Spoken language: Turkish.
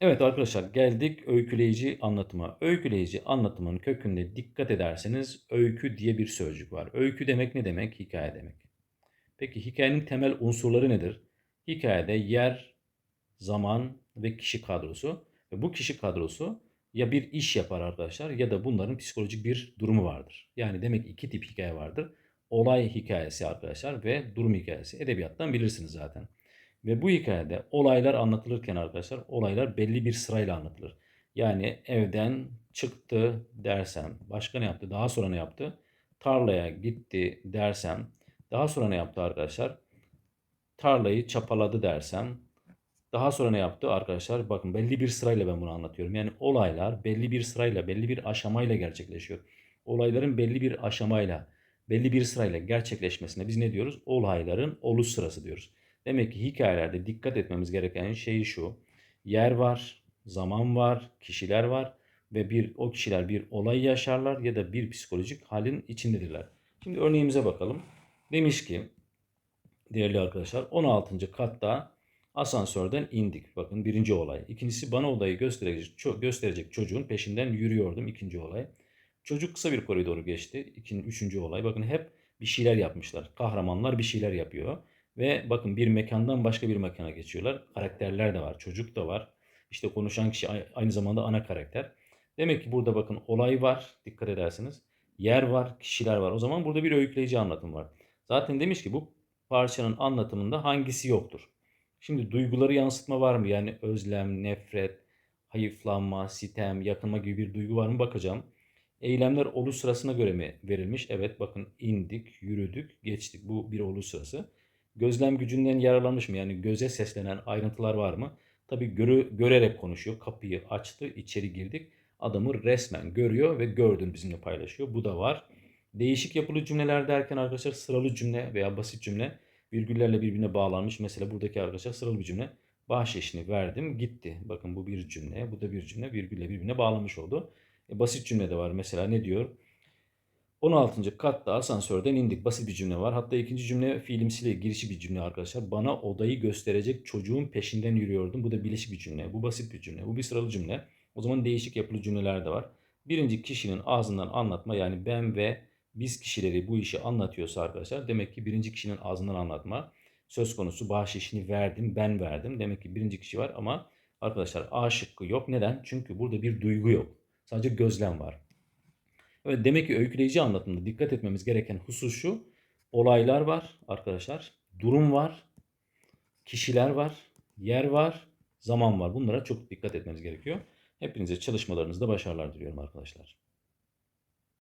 Evet arkadaşlar geldik öyküleyici anlatıma. Öyküleyici anlatımın kökünde dikkat ederseniz öykü diye bir sözcük var. Öykü demek ne demek? Hikaye demek. Peki hikayenin temel unsurları nedir? Hikayede yer, zaman ve kişi kadrosu. Ve bu kişi kadrosu ya bir iş yapar arkadaşlar ya da bunların psikolojik bir durumu vardır. Yani demek iki tip hikaye vardır. Olay hikayesi arkadaşlar ve durum hikayesi. Edebiyattan bilirsiniz zaten. Ve bu hikayede olaylar anlatılırken arkadaşlar olaylar belli bir sırayla anlatılır. Yani evden çıktı dersem başka ne yaptı? Daha sonra ne yaptı? Tarlaya gitti dersem daha sonra ne yaptı arkadaşlar? Tarlayı çapaladı dersem daha sonra ne yaptı arkadaşlar? Bakın belli bir sırayla ben bunu anlatıyorum. Yani olaylar belli bir sırayla, belli bir aşamayla gerçekleşiyor. Olayların belli bir aşamayla, belli bir sırayla gerçekleşmesine biz ne diyoruz? Olayların oluş sırası diyoruz. Demek ki hikayelerde dikkat etmemiz gereken şey şu. Yer var, zaman var, kişiler var ve bir o kişiler bir olay yaşarlar ya da bir psikolojik halin içindedirler. Şimdi örneğimize bakalım. Demiş ki değerli arkadaşlar 16. katta asansörden indik. Bakın birinci olay. İkincisi bana odayı gösterecek, gösterecek çocuğun peşinden yürüyordum. ikinci olay. Çocuk kısa bir koridoru geçti. İkinci, üçüncü olay. Bakın hep bir şeyler yapmışlar. Kahramanlar bir şeyler yapıyor. Ve bakın bir mekandan başka bir mekana geçiyorlar. Karakterler de var. Çocuk da var. İşte konuşan kişi aynı zamanda ana karakter. Demek ki burada bakın olay var. Dikkat edersiniz. Yer var, kişiler var. O zaman burada bir öyküleyici anlatım var. Zaten demiş ki bu parçanın anlatımında hangisi yoktur? Şimdi duyguları yansıtma var mı? Yani özlem, nefret, hayıflanma, sitem, yakınma gibi bir duygu var mı bakacağım. Eylemler oluş sırasına göre mi verilmiş? Evet bakın indik, yürüdük, geçtik. Bu bir oluş sırası. Gözlem gücünden yararlanmış mı? Yani göze seslenen ayrıntılar var mı? Tabi görü, görerek konuşuyor. Kapıyı açtı, içeri girdik. Adamı resmen görüyor ve gördüğünü bizimle paylaşıyor. Bu da var. Değişik yapılı cümleler derken arkadaşlar sıralı cümle veya basit cümle virgüllerle birbirine bağlanmış. Mesela buradaki arkadaşlar sıralı bir cümle. Bahşişini verdim gitti. Bakın bu bir cümle. Bu da bir cümle. Virgülle birbirine bağlanmış oldu. E, basit cümle de var. Mesela ne diyor? 16. katta asansörden indik. Basit bir cümle var. Hatta ikinci cümle fiilimsiyle girişi bir cümle arkadaşlar. Bana odayı gösterecek çocuğun peşinden yürüyordum. Bu da bilişik bir cümle. Bu basit bir cümle. Bu bir sıralı cümle. O zaman değişik yapılı cümleler de var. Birinci kişinin ağzından anlatma yani ben ve biz kişileri bu işi anlatıyorsa arkadaşlar demek ki birinci kişinin ağzından anlatma söz konusu bahşişini verdim ben verdim. Demek ki birinci kişi var ama arkadaşlar A şıkkı yok. Neden? Çünkü burada bir duygu yok. Sadece gözlem var. Evet, demek ki öyküleyici anlatımda dikkat etmemiz gereken husus şu. Olaylar var arkadaşlar. Durum var. Kişiler var. Yer var. Zaman var. Bunlara çok dikkat etmemiz gerekiyor. Hepinize çalışmalarınızda başarılar diliyorum arkadaşlar.